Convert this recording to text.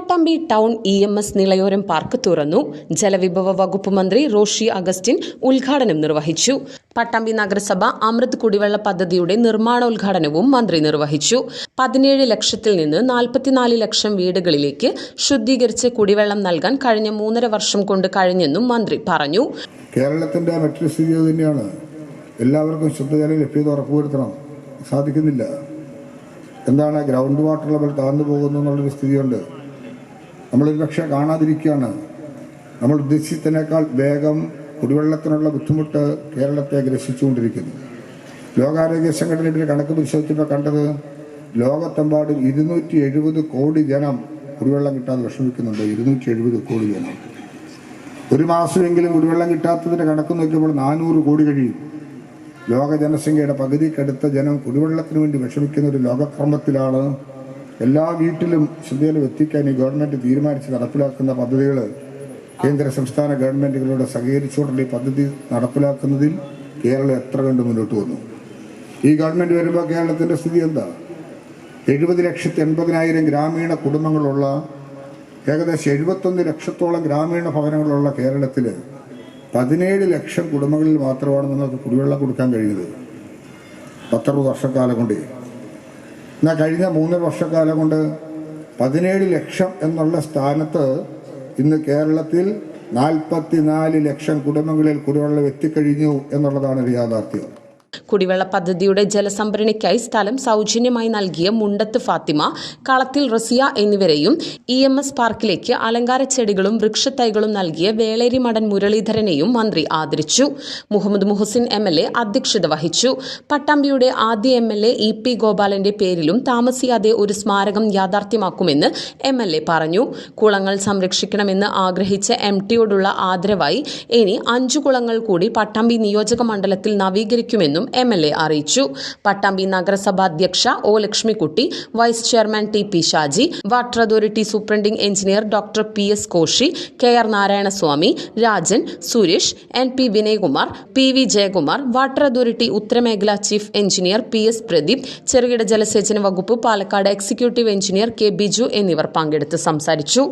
Pattambi town E M S നിളയോരം park തുറന്നു. ജലവിഭവ വകുപ്പ് മന്ത്രി റോഷി അഗസ്റ്റിൻ ഉദ്ഘാടനം നിർവഹിച്ചു. പട്ടാമ്പി നഗരസഭ അമൃത് കുടിവെള്ള പദ്ധതിയുടെ നിർമ്മാണോദ്ഘാടനവും മന്ത്രി നിർവഹിച്ചു. പതിനേഴ് ലക്ഷത്തിൽ നിന്ന് നാൽപ്പത്തിനാല് ലക്ഷം വീടുകളിലേക്ക് ശുദ്ധീകരിച്ച് കുടിവെള്ളം നൽകാൻ കഴിഞ്ഞ മൂന്നര വർഷം കൊണ്ട് കഴിഞ്ഞെന്നും മന്ത്രി പറഞ്ഞു. കേരളത്തിന്റെ മറ്റൊരു സ്ഥിതി തന്നെയാണ്. എല്ലാവർക്കും ശുദ്ധജല ലഭ്യത ഉറപ്പുവരുത്തണം. സാധിക്കുന്നില്ല. എന്താണ് ഗ്രൗണ്ട് വാട്ടർ ലെവൽ താഴ്ന്നു പോകുന്നു എന്നുള്ളൊരു സ്ഥിതിയുണ്ട്. നമ്മളൊരു പക്ഷേ കാണാതിരിക്കുകയാണ്. നമ്മൾ ഉദ്ദേശിച്ചതിനേക്കാൾ വേഗം കുടിവെള്ളത്തിനുള്ള ബുദ്ധിമുട്ട് കേരളത്തെ ഗ്രസിച്ചുകൊണ്ടിരിക്കുന്നു. ലോകാരോഗ്യ സംഘടനയുടെ കണക്ക് പരിശോധിച്ചപ്പോൾ കണ്ടത് ലോകത്തെമ്പാടും ഇരുന്നൂറ്റി എഴുപത് കോടി ജനം കുടിവെള്ളം കിട്ടാതെ വിഷമിക്കുന്നുണ്ട്. ഇരുന്നൂറ്റി എഴുപത് കോടി ജനം. ഒരു മാസമെങ്കിലും കുടിവെള്ളം കിട്ടാത്തതിന്റെ കണക്ക് നോക്കിയപ്പോൾ നാനൂറ് കോടി കഴിയും. ലോക ജനസംഖ്യയുടെ പകുതിക്കടുത്ത ജനം കുടിവെള്ളത്തിന് വേണ്ടി വിഷമിക്കുന്ന ഒരു ലോകക്രമത്തിലാണ് എല്ലാ വീട്ടിലും ശുദ്ധജലം എത്തിക്കാൻ ഈ ഗവൺമെന്റ് തീരുമാനിച്ച് നടപ്പിലാക്കുന്ന പദ്ധതികൾ കേന്ദ്ര സംസ്ഥാന ഗവൺമെന്റുകളോട് സഹകരിച്ചുകൊണ്ടുള്ള ഈ പദ്ധതി നടപ്പിലാക്കുന്നതിൽ കേരളം എത്ര കണ്ട് മുന്നോട്ട് വന്നു? ഈ ഗവൺമെന്റ് വരുമ്പോൾ കേരളത്തിന്റെ സ്ഥിതി എന്താ? എഴുപത് ലക്ഷത്തി എൺപതിനായിരം ഗ്രാമീണ കുടുംബങ്ങളുള്ള ഏകദേശം എഴുപത്തൊന്ന് ലക്ഷത്തോളം ഗ്രാമീണ ഭവനങ്ങളുള്ള കേരളത്തിൽ പതിനേഴ് ലക്ഷം കുടുംബങ്ങളിൽ മാത്രമാണ് നിങ്ങൾക്ക് കുടിവെള്ളം കൊടുക്കാൻ കഴിയുന്നത്. പത്തറുപത് വർഷക്കാലം കൊണ്ട്. എന്നാൽ കഴിഞ്ഞ മൂന്നര വർഷക്കാലം കൊണ്ട് പതിനേഴ് ലക്ഷം എന്നുള്ള സ്ഥാനത്ത് ഇന്ന് കേരളത്തിൽ നാൽപ്പത്തിനാല് ലക്ഷം കുടുംബങ്ങളിൽ കുടിവെള്ളം എത്തിക്കഴിഞ്ഞു എന്നുള്ളതാണ് ഒരു യാഥാർത്ഥ്യം. കുടിവെള്ള പദ്ധതിയുടെ ജലസംഭരണിക്കായി സ്ഥലം സൗജന്യമായി നൽകിയ മുണ്ടത്ത് ഫാത്തിമ കളത്തിൽ റസിയ എന്നിവരെയും ഇ എം എസ് പാർക്കിലേക്ക് അലങ്കാര ചെടികളും വൃക്ഷത്തൈകളും നൽകിയ വേളേരി മടൻ മുരളീധരനെയും മന്ത്രി ആദരിച്ചു. Muhammad Muhasin M L A അധ്യക്ഷത വഹിച്ചു. പട്ടാമ്പിയുടെ ആദ്യ M L A E P ഗോപാലന്റെ പേരിലും താമസിയാതെ ഒരു സ്മാരകം യാഥാർത്ഥ്യമാക്കുമെന്ന് എം എൽ എ പറഞ്ഞു. കുളങ്ങൾ സംരക്ഷിക്കണമെന്ന് ആഗ്രഹിച്ച എം ടിയോടുള്ള ആദരവായി ഇനി അഞ്ചു കുളങ്ങൾ കൂടി പട്ടാമ്പി നിയോജക മണ്ഡലത്തിൽ നവീകരിക്കുമെന്നും എം എൽ എ അറിയിച്ചു. പട്ടാമ്പി നഗരസഭാ അധ്യക്ഷ O Lakshmikutty vice chairman T P Shaji water authority superintending engineer doctor P S Koshy K R Narayanaswamy Rajan Suresh N P Vinayakumar P V Jayakumar water authority ഉത്തരമേഖല chief engineer P S Pradeep ചെറുകിട ജലസേചന വകുപ്പ് Palakkad executive engineer K Biju എന്നിവർ പങ്കെടുത്ത് സംസാരിച്ചു.